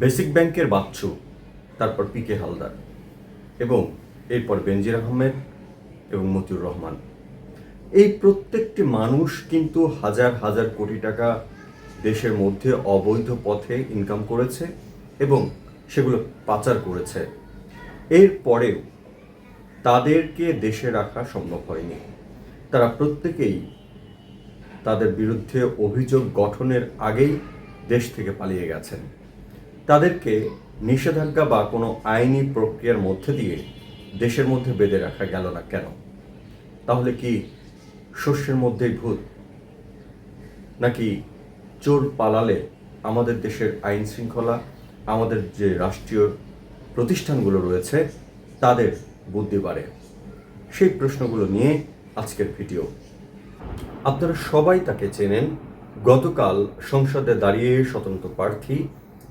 Basic ব্যাংকের বাচ্চু, তারপর P K Haldar এবং এরপর বেনজির আহমেদ এবং মতিউর রহমান। এই প্রত্যেকটি মানুষ কিন্তু হাজার হাজার কোটি টাকা দেশের মধ্যে অবৈধ পথে ইনকাম করেছে এবং সেগুলো পাচার করেছে। এরপরেও তাদেরকে দেশে রাখা সম্ভব হয়নি। তারা প্রত্যেকেই তাদের বিরুদ্ধে অভিযোগ গঠনের আগেই দেশ থেকে পালিয়ে গেছেন। তাদেরকে নিষেধাজ্ঞা বা কোনো আইনি প্রক্রিয়ার মধ্যে দিয়ে দেশের মধ্যে বেঁধে রাখা গেল না কেন? তাহলে কি শস্যের মধ্যেই ভূত? নাকি চোর পালালে আমাদের দেশের আইন শৃঙ্খলা, আমাদের যে রাষ্ট্রীয় প্রতিষ্ঠানগুলো রয়েছে, তাদের বুদ্ধি বাড়ে? সেই প্রশ্নগুলো নিয়ে আজকের ভিডিও। আপনারা সবাই তাকে চেনেন। গতকাল সংসদে দাঁড়িয়ে স্বতন্ত্র প্রার্থী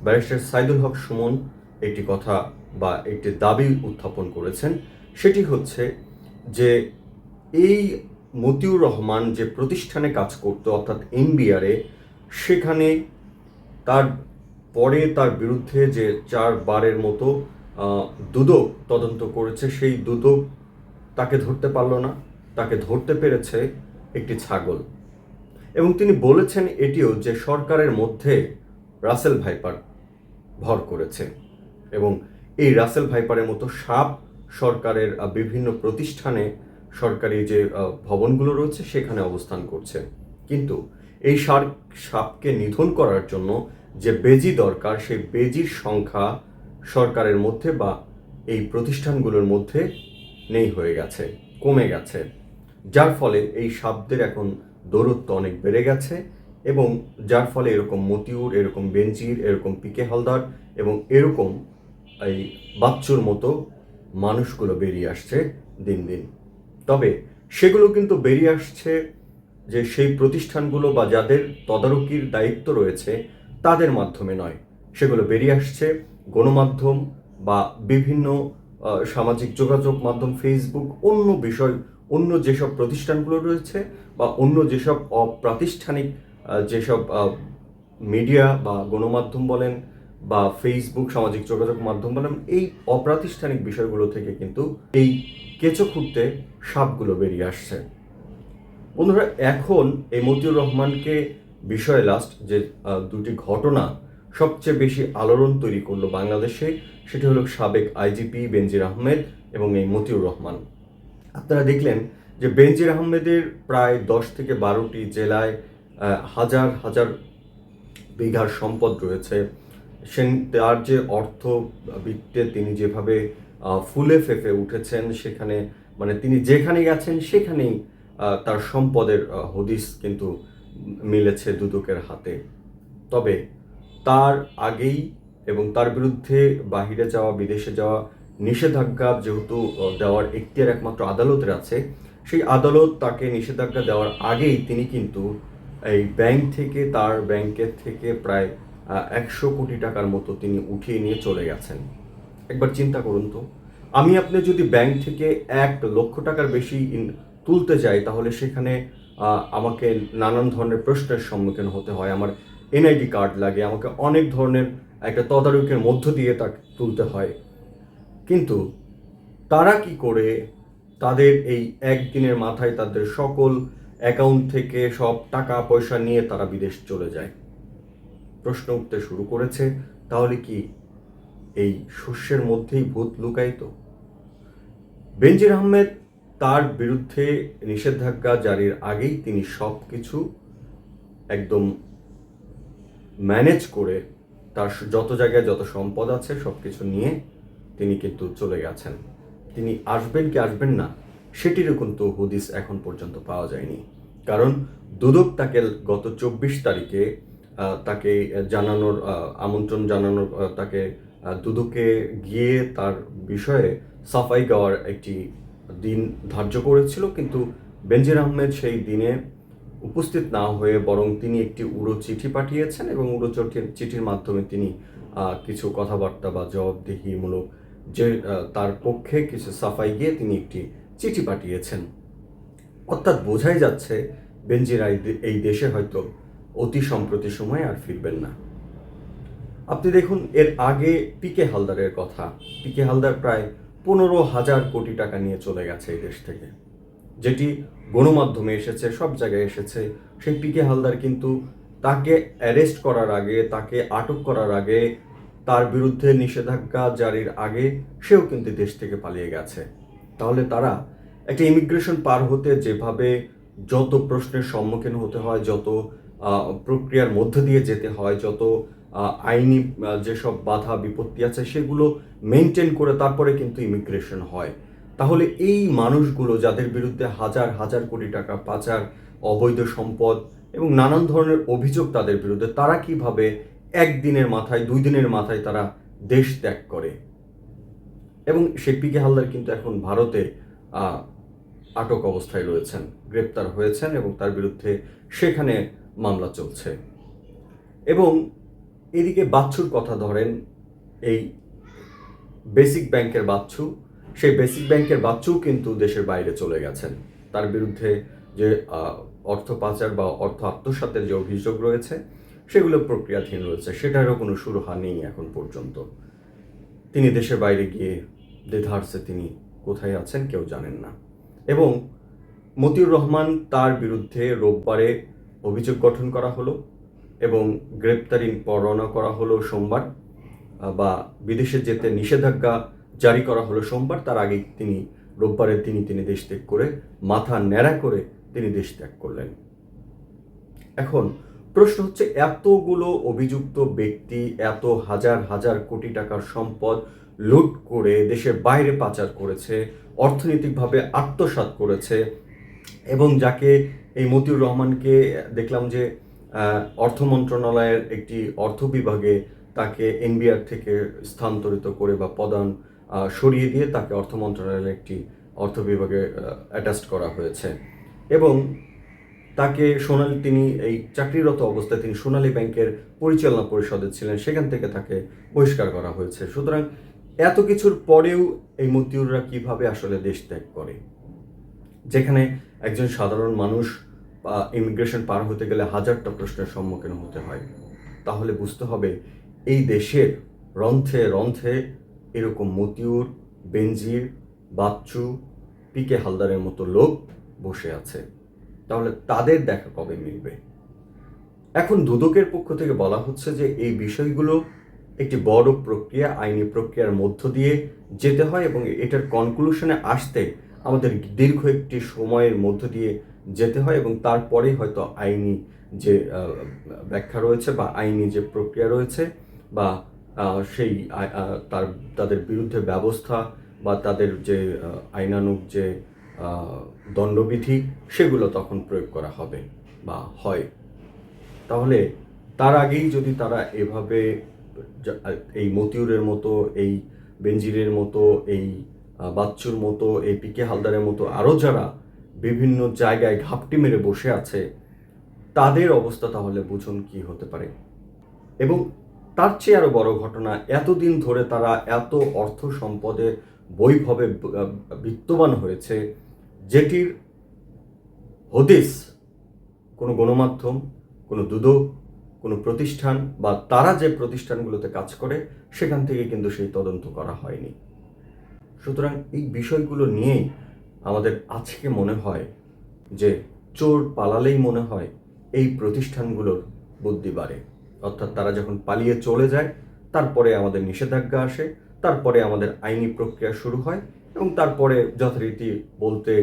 ব্যারিস্টার সাইদুল হক সুমন একটি কথা বা একটি দাবি উত্থাপন করেছেন। সেটি হচ্ছে যে এই মতিউর রহমান যে প্রতিষ্ঠানে কাজ করত, অর্থাৎ এনবিআরে সেখানে তার পরে তার বিরুদ্ধে যে চার বারের মতো দুদক তদন্ত করেছে, সেই দুদক তাকে ধরতে পারল না। তাকে ধরতে পেরেছে একটি ছাগল। এবং তিনি বলেছেন এটিও যে সরকারের মধ্যে রাসেল ভাইপার ভর করেছে এবং এই রাসেল ভাইপারের মতো সাপ সরকারের বিভিন্ন প্রতিষ্ঠানে সরকারি যে ভবনগুলো রয়েছে সেখানে অবস্থান করছে। কিন্তু এই সার সাপকে নিধন করার জন্য যে বেজি দরকার, সেই বেজির সংখ্যা সরকারের মধ্যে বা এই প্রতিষ্ঠানগুলোর মধ্যে নেই হয়ে গেছে, কমে গেছে। যার ফলে এই সাপদের এখন দৌরত্ব অনেক বেড়ে গেছে এবং যার ফলে এরকম মতিউর, এরকম বেঞ্জির এরকম পিকে হালদার এবং এরকম এই বাচ্চুর মতো মানুষগুলো বেরিয়ে আসছে দিন দিন। তবে সেগুলো কিন্তু বেরিয়ে আসছে যে সেই প্রতিষ্ঠানগুলো বা যাদের তদারকির দায়িত্ব রয়েছে তাদের মাধ্যমে নয়। সেগুলো বেরিয়ে আসছে গণমাধ্যম বা বিভিন্ন সামাজিক যোগাযোগ মাধ্যম, ফেসবুক, অন্য বিষয়, অন্য যেসব প্রতিষ্ঠানগুলো রয়েছে বা অন্য যেসব অপ্রাতিষ্ঠানিক যেসব মিডিয়া বা গণমাধ্যম বলেন বা ফেসবুক সামাজিক যোগাযোগ মাধ্যম বলেন, এই অপ্রাতিষ্ঠানিক বিষয়গুলো থেকে কিন্তু এই কেঁচো খুঁড়তে সাপগুলো বেরিয়ে আসছে। বন্ধুরা, এখন এই মতিউর রহমানকে বিষয় লাস্ট যে দুটি ঘটনা সবচেয়ে বেশি আলোড়ন তৈরি করল বাংলাদেশে, সেটি হলো সাবেক আইজিপি বেনজির আহমেদ এবং এই মতিউর রহমান। আপনারা দেখলেন যে বেনজির আহমেদের প্রায় দশ থেকে বারোটি জেলায় হাজার হাজার বিঘার সম্পদ রয়েছে। সে তার যে অর্থ বৃত্তে তিনি যেভাবে ফুলে ফেঁপে উঠেছেন, সেখানে মানে তিনি যেখানে গেছেন সেখানেই তার সম্পদের হদিস কিন্তু মিলেছে দুদকের হাতে। তবে তার আগেই এবং তার বিরুদ্ধে বাহিরে যাওয়া, বিদেশে যাওয়া নিষেধাজ্ঞা যেহেতু দেওয়ার এখতিয়ার একমাত্র আদালতের আছে, সেই আদালত তাকে নিষেধাজ্ঞা দেওয়ার আগেই তিনি কিন্তু এই ব্যাংক থেকে, তার ব্যাংকের থেকে প্রায় একশো কোটি টাকার মতো তিনি উঠিয়ে নিয়ে চলে গেছেন। একবার চিন্তা করুন তো। আমি আপনি যদি ব্যাংক থেকে এক লক্ষ টাকার বেশি তুলতে যাই, তাহলে সেখানে আমাকে নানান ধরনের প্রশ্নের সম্মুখীন হতে হয়। আমার এনআইডি কার্ড লাগে, আমাকে অনেক ধরনের একটা তদারকির মধ্য দিয়ে তাকে, তুলতে হয়। কিন্তু তারা কি করে? তাদের এই একদিনের মাথায় তাদের সকল অ্যাকাউন্ট থেকে সব টাকা, পয়সা নিয়ে তারা বিদেশ চলে যায়। প্রশ্ন উঠতে শুরু করেছে, তাহলে কি এই শস্যের মধ্যেই ভূত লুকায়িত? বেনজির আহমেদ তার বিরুদ্ধে নিষেধাজ্ঞা জারির আগেই তিনি সব কিছু একদম ম্যানেজ করে তার যত জায়গায় যত সম্পদ আছে সব কিছু নিয়ে তিনি কিন্তু চলে গেছেন। তিনি আসবেন কি আসবেন না? সেটিরও কিন্তু হুদিস এখন পর্যন্ত পাওয়া যায়নি। কারণ দুদক তাকে গত চব্বিশ তারিখে তাকে জানানোর আমন্ত্রণ জানানোর তাকে দুদকে গিয়ে তার বিষয়ে সাফাই গাওয়ার একটি দিন ধার্য করেছিল। কিন্তু বেনজির আহমেদ সেই দিনে উপস্থিত না হয়ে বরং তিনি একটি উড়ো চিঠি পাঠিয়েছেন এবং উড়ো চিঠি- চিঠির মাধ্যমে তিনি কিছু কথাবার্তা বা জবাবদিহিমূলক যে তার পক্ষে কিছু সাফাই গিয়ে তিনি একটি চিঠি পাঠিয়েছেন। অর্থাৎ বোঝাই যাচ্ছে, বেনজিরা এই এই দেশে হয়তো অতি সম্প্রতি সময়ে আর ফিরবেন না। আপনি দেখুন, এর আগে পিকে হালদারের কথা। পিকে হালদার প্রায় পনেরো হাজার কোটি টাকা নিয়ে চলে গেছে এই দেশ থেকে। যেটি গণমাধ্যমে এসেছে, সব জায়গায় এসেছে। সেই পিকে হালদার কিন্তু তাকে অ্যারেস্ট করার আগে, তাকে আটক করার আগে, তার বিরুদ্ধে নিষেধাজ্ঞা জারির আগে, সেও কিন্তু দেশ থেকে পালিয়ে গেছে। তাহলে তারা একটা ইমিগ্রেশন পার হতে যেভাবে যত প্রশ্নের সম্মুখীন হতে হয়, যত প্রক্রিয়ার মধ্য দিয়ে যেতে হয়, যত আইনি যেসব বাধা, বিপত্তি আছে সেগুলো মেনটেন করে তারপরে কিন্তু ইমিগ্রেশন হয়। তাহলে এই মানুষগুলো যাদের বিরুদ্ধে হাজার হাজার কোটি টাকা পাচার, অবৈধ সম্পদ এবং নানান ধরনের অভিযোগ তাদের বিরুদ্ধে, তারা কীভাবে একদিনের মাথায়, দুই দিনের মাথায় তারা দেশ ত্যাগ করে? এবং সেই পিকে হালদার কিন্তু এখন ভারতে আটক অবস্থায় রয়েছেন। গ্রেপ্তার হয়েছেন এবং তার বিরুদ্ধে সেখানে মামলা চলছে। এবং এদিকে বাচ্চুর কথা ধরেন, এই বেসিক ব্যাংকের বাচ্চু সেই বেসিক ব্যাংকের বাচ্চুও কিন্তু দেশের বাইরে চলে গেছেন। তার বিরুদ্ধে যে অর্থ পাচার বা অর্থ আত্মসাতের যে অভিযোগ রয়েছে, সেগুলো প্রক্রিয়াধীন রয়েছে। সেটারও কোনো সুরহা নেই এখন পর্যন্ত। তিনি দেশের বাইরে গিয়ে দেধারসে তিনি কোথায় আছেন কেউ জানেন না। এবং মতিউর রহমান তার বিরুদ্ধে রোববারে অভিযোগ গঠন করা হলো এবং গ্রেপ্তারি পরোয়ানা করা হলো সোমবার বা বিদেশে যেতে নিষেধাজ্ঞা জারি করা হলো সোমবার, তার আগে তিনি রোববারে তিনি তিনি দেশ ত্যাগ করে, মাথা ন্যাড়া করে তিনি দেশ ত্যাগ করলেন। এখন প্রশ্ন হচ্ছে, এতগুলো অভিযুক্ত ব্যক্তি, এত হাজার হাজার কোটি টাকার সম্পদ লুট করে দেশের বাইরে পাচার করেছে অর্থনৈতিকভাবে আত্মসাৎ করেছে এবং যাকে এই মতিউর রহমানকে দেখলাম যে অর্থ মন্ত্রণালয়ের একটি অর্থ বিভাগে তাকে এনবিআর থেকে স্থানান্তরিত করে বা আহ, সরিয়ে দিয়ে তাকে অর্থ মন্ত্রণালয়ের একটি অর্থ বিভাগে অ্যাটাচড করা হয়েছে। এবং তাকে সোনালী তিনি এই চাকরিরত অবস্থায় তিনি সোনালী ব্যাংকের পরিচালনা পরিষদে ছিলেন সেখান থেকে তাকে বহিষ্কার করা হয়েছে। সুতরাং এত কিছুর পরেও এই মতিউররা কীভাবে আসলে দেশ ত্যাগ করে? যেখানে একজন সাধারণ মানুষ ইমিগ্রেশন পার হতে গেলে হাজারটা প্রশ্নের সম্মুখীন হতে হয়। তাহলে বুঝতে হবে, এই দেশের রন্থে রন্ধ্রে এরকম মতিউর, বেনজির, বাচ্চু, পিকে হালদারের মতো লোক বসে আছে। তাহলে তাদের দেখা কবে মিলবে? এখন দুদকের পক্ষ থেকে বলা হচ্ছে যে এই বিষয়গুলো একটি বড় প্রক্রিয়া আইনি প্রক্রিয়ার মধ্য দিয়ে যেতে হয় এবং এটার কনক্লুশনে আসতে আমাদের দীর্ঘ একটি সময়ের মধ্য দিয়ে যেতে হয় এবং তারপরেই হয়তো আইনি যে ব্যাখ্যা রয়েছে বা আইনি যে প্রক্রিয়া রয়েছে বা সেই তার তাদের বিরুদ্ধে ব্যবস্থা বা তাদের যে আহ, আইনানুগ যে দণ্ডবিধি সেগুলো তখন প্রয়োগ করা হবে বা হয়। তাহলে তার আগেই যদি তারা এভাবে এই মতিউরের মতো, এই বেঞ্জিরের মতো, এই বাচ্চুর মতো, এই পিকে হালদারের মতো আরও যারা বিভিন্ন জায়গায় ঘাপটি মেরে বসে আছে, তাদের অবস্থা তাহলে বুঝুন কি হতে পারে। এবং তার চেয়ে আরও বড় ঘটনা, এতদিন ধরে তারা এত অর্থ সম্পদে বৈভবে বিত্তবান হয়েছে, যেটির হদিস কোনো গণমাধ্যম, কোনো দুদক কোনো প্রতিষ্ঠান বা তারা যে প্রতিষ্ঠানগুলোতে কাজ করে, সেখান থেকে কিন্তু সেই তদন্ত করা হয়নি। সুতরাং এই বিষয়গুলো নিয়েই আমাদের আজকে মনে হয় যে চোর পালালেই মনে হয় এই প্রতিষ্ঠানগুলোর বুদ্ধি বাড়ে। অর্থাৎ তারা যখন পালিয়ে চলে যায়, তারপরে আমাদের নিষেধাজ্ঞা আসে, তারপরে আমাদের আইনি প্রক্রিয়া শুরু হয় এবং তারপরে যথারীতি বলতে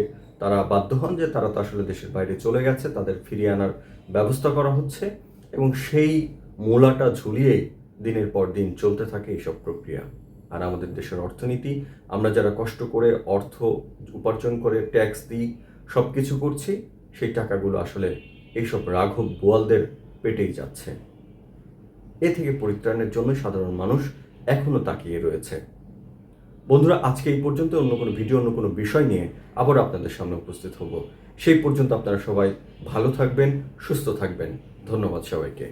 তারা বাধ্য হন যে তারা তো আসলে দেশের বাইরে চলে গেছে, তাদের ফিরিয়ে আনার ব্যবস্থা করা হচ্ছে। এবং সেই মূলাটা ঝুলিয়ে দিনের পর দিন চলতে থাকে এইসব প্রক্রিয়া। আর আমাদের দেশের অর্থনীতি, আমরা যারা কষ্ট করে অর্থ উপার্জন করে ট্যাক্স দিই সব কিছু করছি, সেই টাকাগুলো আসলে এইসব রাঘব বোয়ালদের পেটেই যাচ্ছে। এ থেকে পরিত্রাণের জন্য সাধারণ মানুষ এখনও তাকিয়ে রয়েছে। বন্ধুরা, আজকে এই পর্যন্ত অন্য কোনো ভিডিও, অন্য কোনো বিষয় নিয়ে আবার আপনাদের সামনে উপস্থিত হব। সেই পর্যন্ত আপনারা সবাই ভালো থাকবেন, সুস্থ থাকবেন। ধন্যবাদ সবাইকে।